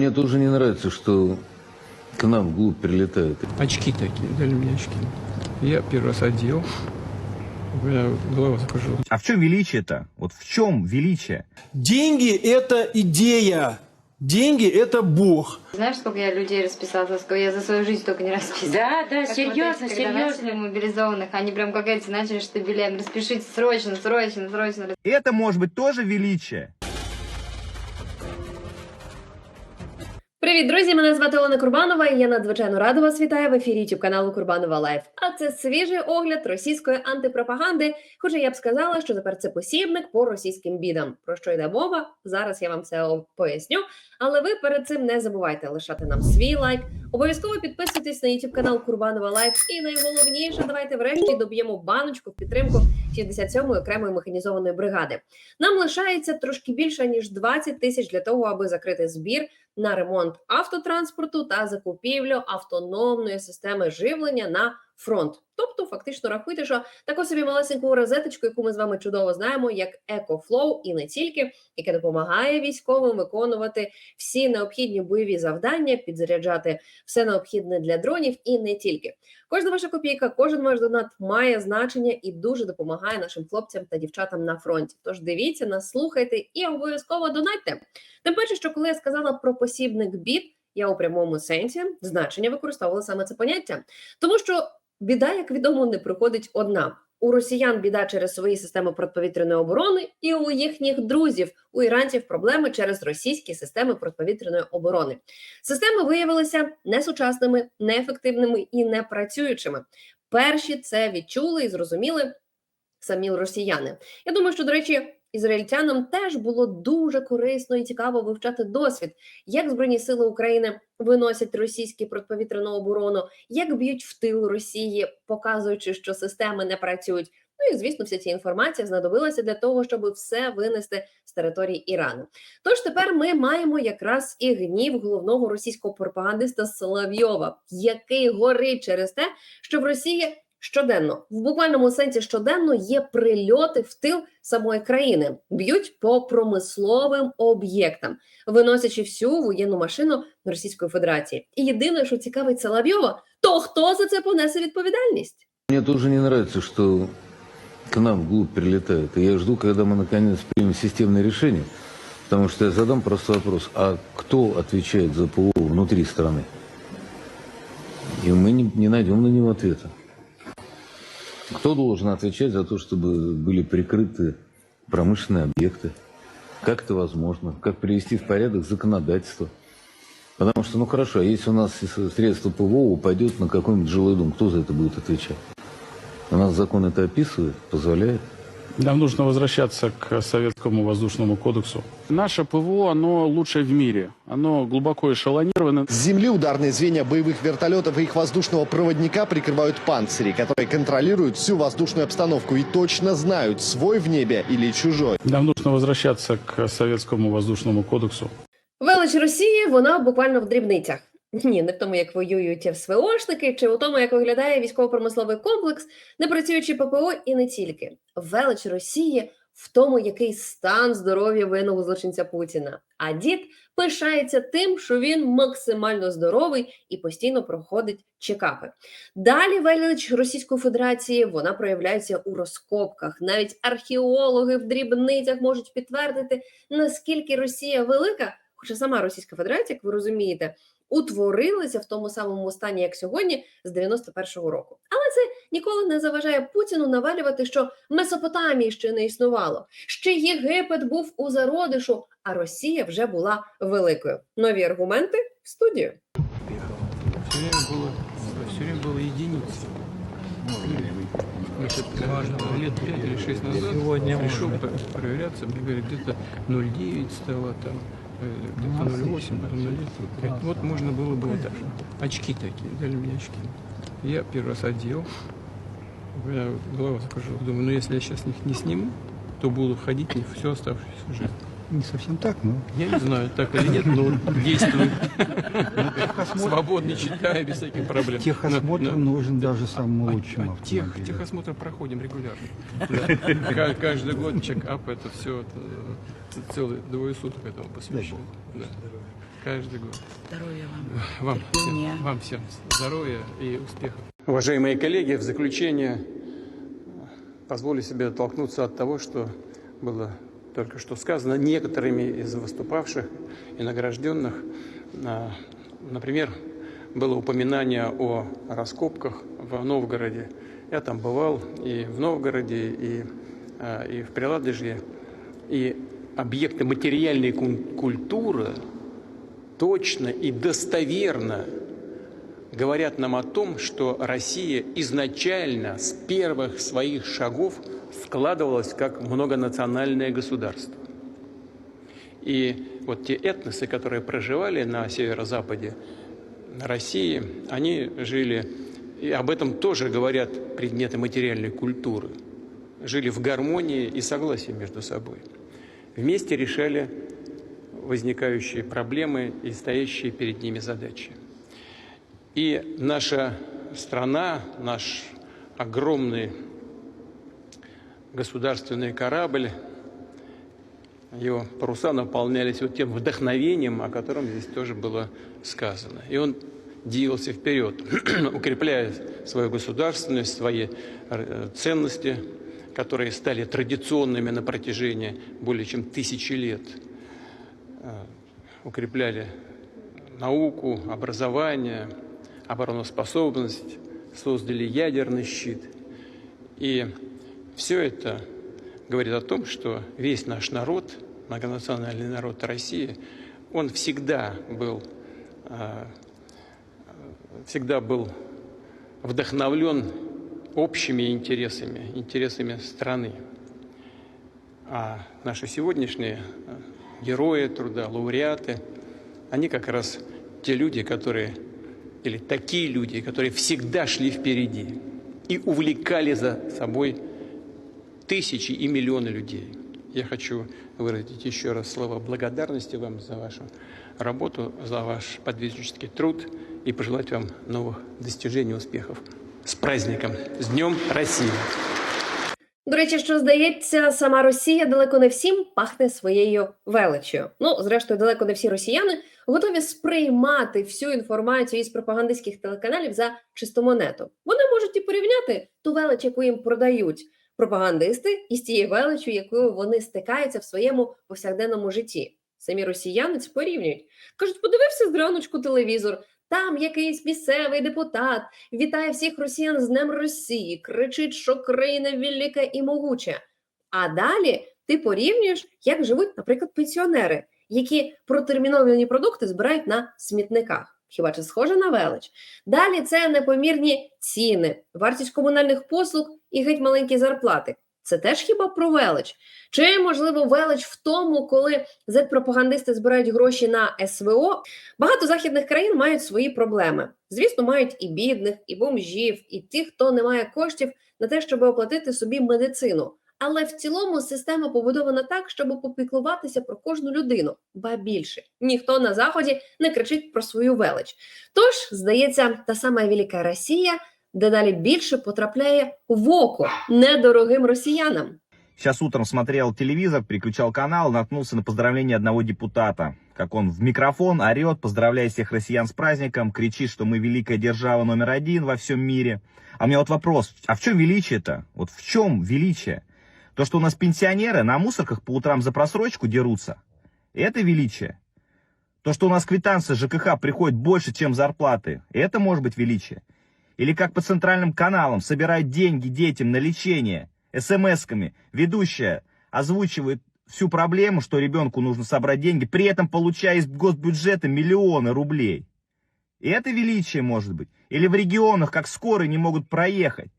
Мне тоже не нравится, что к нам вглубь прилетают. Очки такие, дали мне очки. Я первый раз одел, у меня голова закружилась. А в чем величие-то? Вот в чем величие? Деньги – это идея. Деньги – это Бог. Знаешь, сколько я людей расписала, сколько я за свою жизнь только не расписала. Да, да, Как серьезно, вот эти, когда начали серьезно. мобилизованных, они прям как эти начали штабелем, распишите срочно, срочно, срочно. Это может быть тоже величие. Привіт, друзі! Мене звати Олена Курбанова, і я надзвичайно рада вас вітаю в ефірі youtube каналу Курбанова Лайф. А це свіжий огляд російської антипропаганди. Хоча я б сказала, що тепер це посібник по російським бідам. Про що йде мова? Зараз я вам це поясню. Але ви перед цим не забувайте лишати нам свій лайк. Обов'язково підписуйтесь на youtube канал Курбанова Лайф. І найголовніше, давайте врешті доб'ємо баночку в підтримку 67-ї окремої механізованої бригади. Нам лишається трошки більше ніж 20 тисяч для того, аби закрити збір на ремонт автотранспорту та закупівлю автономної системи живлення на фронт. Тобто, фактично рахуйте, що таку собі малесеньку розеточку, яку ми з вами чудово знаємо, як EcoFlow, і не тільки, яке допомагає військовим виконувати всі необхідні бойові завдання, підзаряджати все необхідне для дронів і не тільки. Кожна ваша копійка, кожен ваш донат має значення і дуже допомагає нашим хлопцям та дівчатам на фронті. Тож дивіться, нас слухайте і обов'язково донатьте. Тим паче, що коли я сказала про посібник бід, я у прямому сенсі значення використовувала саме це поняття, тому що біда, як відомо, не приходить одна. У росіян біда через свої системи протиповітряної оборони, і у їхніх друзів, у іранців проблеми через російські системи протиповітряної оборони. Системи виявилися несучасними, неефективними і непрацюючими. Перші це відчули і зрозуміли самі росіяни. Я думаю, що, до речі, ізраїльтянам теж було дуже корисно і цікаво вивчати досвід, як Збройні сили України виносять російську протиповітряну оборону, як б'ють в тил Росії, показуючи, що системи не працюють. Ну і звісно, вся ця інформація знадобилася для того, щоб все винести з території Ірану. Тож тепер ми маємо якраз і гнів головного російського пропагандиста Соловйова, який горить через те, що в Росії щоденно, в буквальному сенсі щоденно є прильоти в тил самої країни, б'ють по промисловим об'єктам, виносячи всю воєнну машину Російської Федерації. І єдине, що цікавить Соловйова, то хто за це понесе відповідальність? Мне тоже не нравится, что к нам вглубь прилетают. И я жду, когда мы наконец примем системное решение. Потому что я задам простой вопрос. А кто отвечает за ПО внутри страны? И мы не, не найдем на него ответа. Кто должен отвечать за то, чтобы были прикрыты промышленные объекты? Как это возможно? Как привести в порядок законодательство? Потому что, ну хорошо, а если у нас средство ПВО упадет на какой-нибудь жилой дом, кто за это будет отвечать? У нас закон это описывает, позволяет. Нам нужно возвращаться к Советскому воздушному кодексу. Наше ПВО, оно лучшее в мире. Оно глубоко эшелонировано. С земли ударные звенья боевых вертолетов и их воздушного проводника прикрывают панцири, которые контролируют всю воздушную обстановку и точно знают, свой в небе или чужой. Нам нужно возвращаться к Советскому воздушному кодексу. Велич Росії вона буквально в дрібницях. Ні, не в тому, як воюють СВОшники, чи у тому, як виглядає військово-промисловий комплекс, не працюючи ППО і не тільки. Велич Росії в тому, який стан здоров'я воєнного злочинця Путіна. А дід пишається тим, що він максимально здоровий і постійно проходить чекапи. Далі велич Російської Федерації вона проявляється у розкопках. Навіть археологи в дрібницях можуть підтвердити, наскільки Росія велика, хоча сама Російська Федерація, як ви розумієте, утворилася в тому самому стані, як сьогодні, з 91-го року. Але це ніколи не заважає Путіну навалювати, що Месопотамії ще не існувало, ще Єгипет був у зародишу, а Росія вже була великою. Нові аргументи в студію. Все время было, все время было единицы. Значит, лет 5 или 6 назад пришел п- проверяться, мне говорят, где-то 0,9 стало там, э, Где-то 0,8, потом 0,9. Вот можно было бы вот так. Очки такие, дали мне очки. Я первый раз одел, голова закружилась. Думаю, ну если я сейчас их не сниму, то буду ходить не всю оставшуюся жизнь. Не совсем так, но Я не знаю, так или нет, но действую. Свободно читаю, без всяких проблем. техосмотр нужен даже самому а- лучшему а техосмотр проходим регулярно. Каждый год чекап, это все, целые двое суток этому посвящено. Каждый год. Здоровья вам. Всем, вам всем здоровья и успехов. Уважаемые коллеги, в заключение позволю себе оттолкнуться от того, что было только что сказано некоторыми из выступавших и награжденных. А, Например, было упоминание о раскопках в Новгороде. Я там бывал и в Новгороде, и, а, и в Приладыжье. И объекты материальной культуры точно и достоверно говорят нам о том, что Россия изначально с первых своих шагов складывалась как многонациональное государство. И вот те этносы, которые проживали на северо-западе России, они жили, и об этом тоже говорят предметы материальной культуры, жили в гармонии и согласии между собой. Вместе решали возникающие проблемы и стоящие перед ними задачи. И наша страна, наш огромный государственный корабль, его паруса наполнялись вот тем вдохновением, о котором здесь тоже было сказано. И он двигался вперед, укрепляя свою государственность, свои э, ценности, которые стали традиционными на протяжении более чем тысячи лет. Э, Укрепляли науку, образование, обороноспособность, создали ядерный щит. И все это говорит о том, что весь наш народ, многонациональный народ России, он всегда был, а, всегда был вдохновлен общими интересами, интересами страны. А наши сегодняшние а, герои труда, лауреаты, они как раз те люди, которые, или такие люди, которые всегда шли впереди и увлекали за собой тысячи и миллионы людей. Я хочу выразить еще раз слова благодарности вам за вашу работу, за ваш подвижнический труд и пожелать вам новых достижений, успехов. С праздником! С Днем России! До речі, що здається, сама Росія далеко не всім пахне своєю величчю. Ну, зрештою, далеко не всі росіяни готові сприймати всю інформацію із пропагандистських телеканалів за чисту монету. Вони можуть і порівняти ту велич, яку їм продають пропагандисти, із тією величю, якою вони стикаються в своєму повсякденному житті. Самі росіяни це порівнюють. Кажуть, подивився зраночку телевізор. Там якийсь місцевий депутат вітає всіх росіян з Днем Росії, кричить, що країна велика і могуча. А далі ти порівнюєш, як живуть, наприклад, пенсіонери, які протерміновані продукти збирають на смітниках. Хіба це схоже на велич? Далі це непомірні ціни, вартість комунальних послуг і геть маленькі зарплати. Це теж хіба про велич? Чи можливо велич в тому, коли зет-пропагандисти збирають гроші на СВО? Багато західних країн мають свої проблеми. Звісно, мають і бідних, і бомжів, і тих, хто не має коштів на те, щоб оплатити собі медицину. Але в цілому система побудована так, щоб попіклуватися про кожну людину, ба більше ніхто на заході не кричить про свою велич. Тож, здається, та сама Велика Росія дедалі більше потрапляє в око недорогим росіянам. Сейчас утром смотрел телевизор, переключал канал, наткнулся на поздравление одного депутата. Как он в микрофон орет, поздравляя всех россиян с праздником, кричит, что мы великая держава номер один во всем мире. А у меня вот вопрос, а в чем величие-то? Вот в чем величие? То, что у нас пенсионеры на мусорках по утрам за просрочку дерутся, это величие. То, что у нас квитанции ЖКХ приходит больше, чем зарплаты, это может быть величие. Или как по центральным каналам собирают деньги детям на лечение, смс-ками, ведущая озвучивает всю проблему, что ребенку нужно собрать деньги, при этом получая из госбюджета миллионы рублей. И это величие может быть. Или в регионах, как скорые не могут проехать.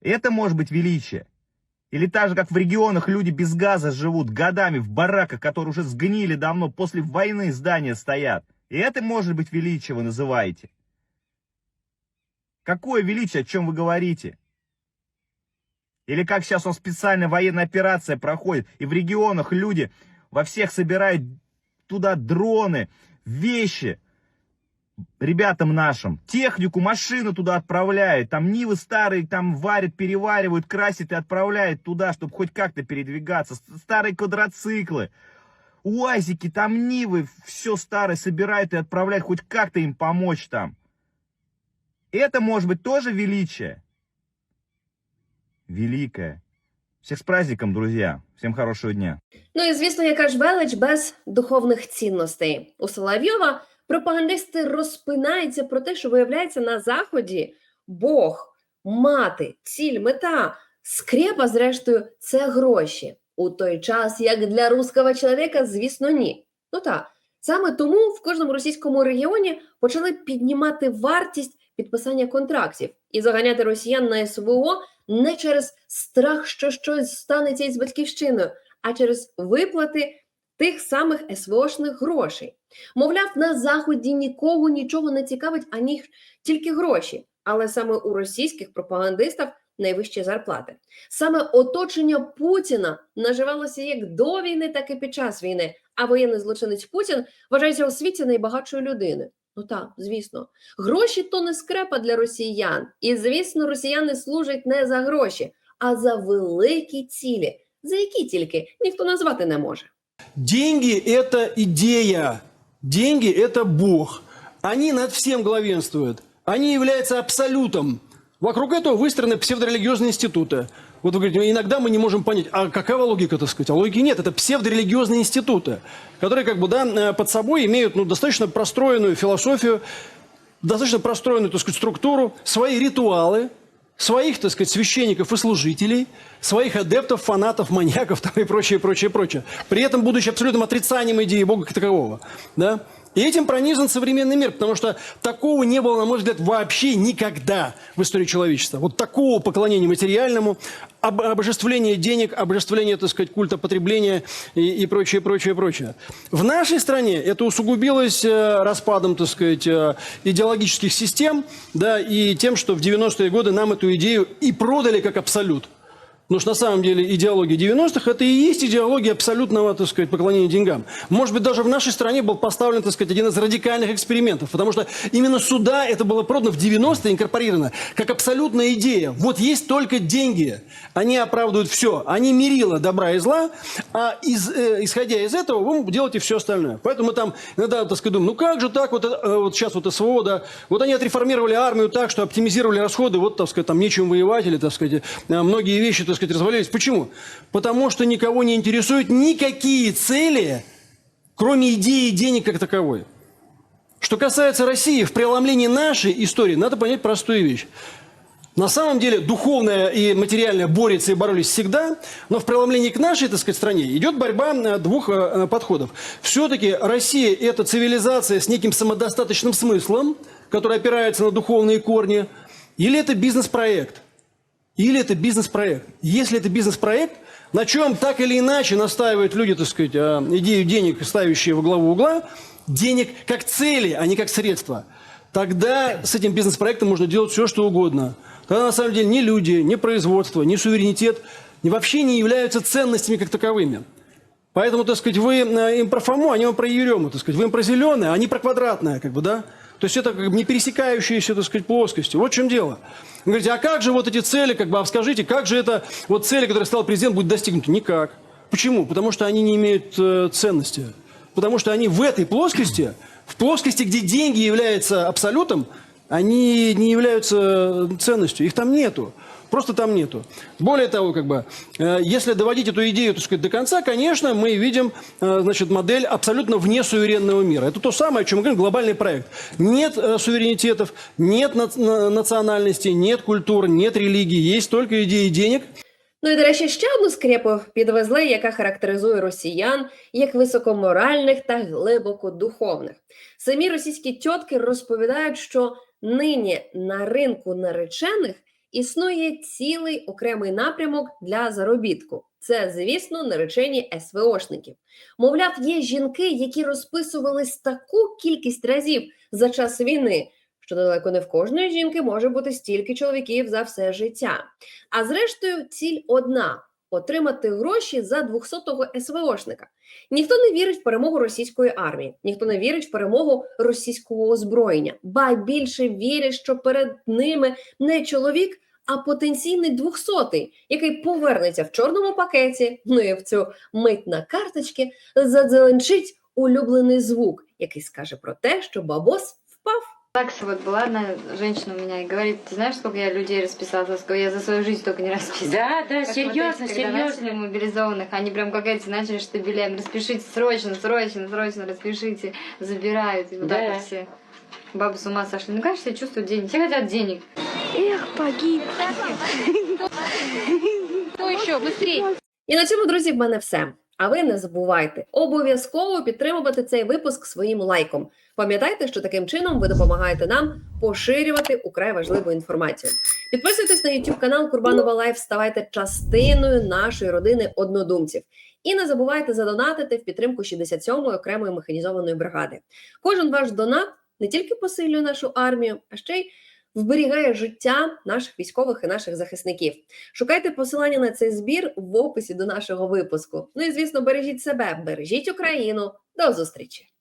Это может быть величие. Или так же, как в регионах люди без газа живут годами в бараках, которые уже сгнили давно, после войны здания стоят. И это может быть величие, вы называете. Какое величие, о чем вы говорите? Или как сейчас он специальная военная операция проходит, и в регионах люди во всех собирают туда дроны, вещи ребятам нашим, технику, машину туда отправляют, там Нивы старые там варят, переваривают, красят и отправляют туда, чтобы хоть как-то передвигаться, старые квадроциклы. УАЗики, там Нивы, все старое собирают и отправляют хоть как-то им помочь там. Это может быть тоже величие? Великое. Всех с праздником, друзья. Всем хорошего дня. Ну і звісно, яка ж велич без духовних цінностей. У Соловйова пропагандисти розпинаються про те, що виявляється на заході Бог, мати, ціль, мета, скрепа, зрештою, це гроші. У той час, як для русского чоловіка, звісно, ні. Ну так, саме тому в кожному російському регіоні почали піднімати вартість підписання контрактів і заганяти росіян на СВО не через страх, що щось станеться із батьківщиною, а через виплати тих самих СВОшних грошей. Мовляв, на заході нікого нічого не цікавить, ані тільки гроші. Але саме у російських пропагандистів найвищі зарплати. Саме оточення Путіна наживалося як до війни, так і під час війни. А воєнний злочинець Путін вважається у світі найбагатшою людиною. Ну так, звісно, гроші то не скрепа для росіян. І звісно, росіяни служать не за гроші, а за великі цілі, за які тільки ніхто назвати не може. Деньги – это идея. Деньги – это Бог. Они над всем главенствуют. Они являются абсолютом. Вокруг этого выстроены псевдорелигиозные институты. Вот вы говорите, иногда мы не можем понять, а какова логика, так сказать? А логики нет. Это псевдорелигиозные институты, которые как бы, да, э, под собой имеют ну, достаточно простроенную философию, достаточно простроенную, так сказать, структуру, свои ритуалы, своих, так сказать, священников и служителей, своих адептов, фанатов, маньяков там, и прочее, прочее, прочее. При этом будучи абсолютным отрицанием идеи Бога как такового. Да? И этим пронизан современный мир, потому что такого не было, на мой взгляд, вообще никогда в истории человечества. Вот такого поклонения материальному, об, обожествления денег, обожествления, так сказать, культа потребления и, и прочее, прочее, прочее. В нашей стране это усугубилось э, распадом, так сказать, э, идеологических систем, да, и тем, что в 90-е годы нам эту идею и продали как абсолют. Потому что на самом деле идеология 90-х это и есть идеология абсолютного, так сказать, поклонения деньгам. Может быть, даже в нашей стране был поставлен, так сказать, один из радикальных экспериментов, потому что именно сюда это было продано в 90-е, инкорпорировано, как абсолютная идея. Вот есть только деньги. Они оправдывают все. Они мерило добра и зла, а из, э, исходя из этого вы делаете все остальное. Поэтому мы там иногда, так сказать, думаем, ну как же так, вот, э, вот сейчас вот СВО, да, вот они отреформировали армию так, что оптимизировали расходы, вот, так сказать, там нечем воевать, или, так сказать, э, многие вещи, так сказать, развалились. Почему? Потому что никого не интересуют никакие цели, кроме идеи денег как таковой. Что касается России, в преломлении нашей истории надо понять простую вещь. На самом деле духовное и материальное борются и боролись всегда, но в преломлении к нашей, так сказать, стране идет борьба э, двух э, подходов. Все-таки Россия – это цивилизация с неким самодостаточным смыслом, который опирается на духовные корни, или это бизнес-проект? Или это бизнес-проект? Если это бизнес-проект, на чем так или иначе настаивают люди, так сказать, э, идею денег, ставящие во главу угла, денег как цели, а не как средства, тогда с этим бизнес-проектом можно делать все, что угодно. Тогда на самом деле ни люди, ни производство, ни суверенитет ни вообще не являются ценностями как таковыми. Поэтому, так сказать, вы э, им про Фому, они вам про Ерему, так сказать, вы им про зеленое, а они про квадратное, как бы, да? То есть это как бы не пересекающиеся, так сказать, плоскости. Вот в чем дело. Вы говорите, а как же вот эти цели, как бы, а скажите, как же это, вот цели, которые стал президент, будут достигнуты? Никак. Почему? Потому что они не имеют э, ценности. Потому что они в этой плоскости, в плоскости, где деньги являются абсолютом, они не являются ценностью. Их там нету. Просто там нету. Более того, как бы, э, если доводить эту идею так сказать, до конца, конечно, мы видим э, значит, модель абсолютно вне суверенного мира. Это то самое, о чем мы говорим, глобальный проект. Нет э, суверенитетов, нет на- на- национальности, нет культур, нет религии, есть только идеи денег, Ну і, до речі, ще одну скрепу підвезли, яка характеризує росіян як високоморальних та глибоко духовних. Самі російські тітки розповідають, що нині на ринку наречених існує цілий окремий напрямок для заробітку. Це, звісно, наречені СВОшників. Мовляв, є жінки, які розписувались таку кількість разів за час війни, що далеко не в кожної жінки може бути стільки чоловіків за все життя. А зрештою, ціль одна отримати гроші за 200-го СВОшника. Ніхто не вірить в перемогу російської армії, ніхто не вірить в перемогу російського озброєння, ба більше вірять, що перед ними не чоловік, а потенційний двохсотий, який повернеться в чорному пакеті, ну і в цю мить на карточки, задзеленчить улюблений звук, який скаже про те, що бабос впав. ЗАГСе вот была одна женщина у меня и говорит, ты знаешь, сколько я людей расписала, сколько я за свою жизнь только не расписала. Да, да, Как серьезно, вот эти, серьезно. мобилизованных, они прям как эти начали штабелем, распишите срочно, срочно, срочно распишите, забирают, и вот Да. так все. Бабы с ума сошли. Ну, конечно, все чувствуют денег, все хотят денег. І на цьому, друзі, в мене все. А ви не забувайте обов'язково підтримувати цей випуск своїм лайком. Пам'ятайте, що таким чином ви допомагаєте нам поширювати украй важливу інформацію. Підписуйтесь на YouTube канал Курбанова Лайф, ставайте частиною нашої родини однодумців. І не забувайте задонатити в підтримку 67-ї окремої механізованої бригади. Кожен ваш донат не тільки посилює нашу армію, а ще й вберігає життя наших військових і наших захисників. Шукайте посилання на цей збір в описі до нашого випуску. Ну і звісно, бережіть себе, бережіть Україну. До зустрічі!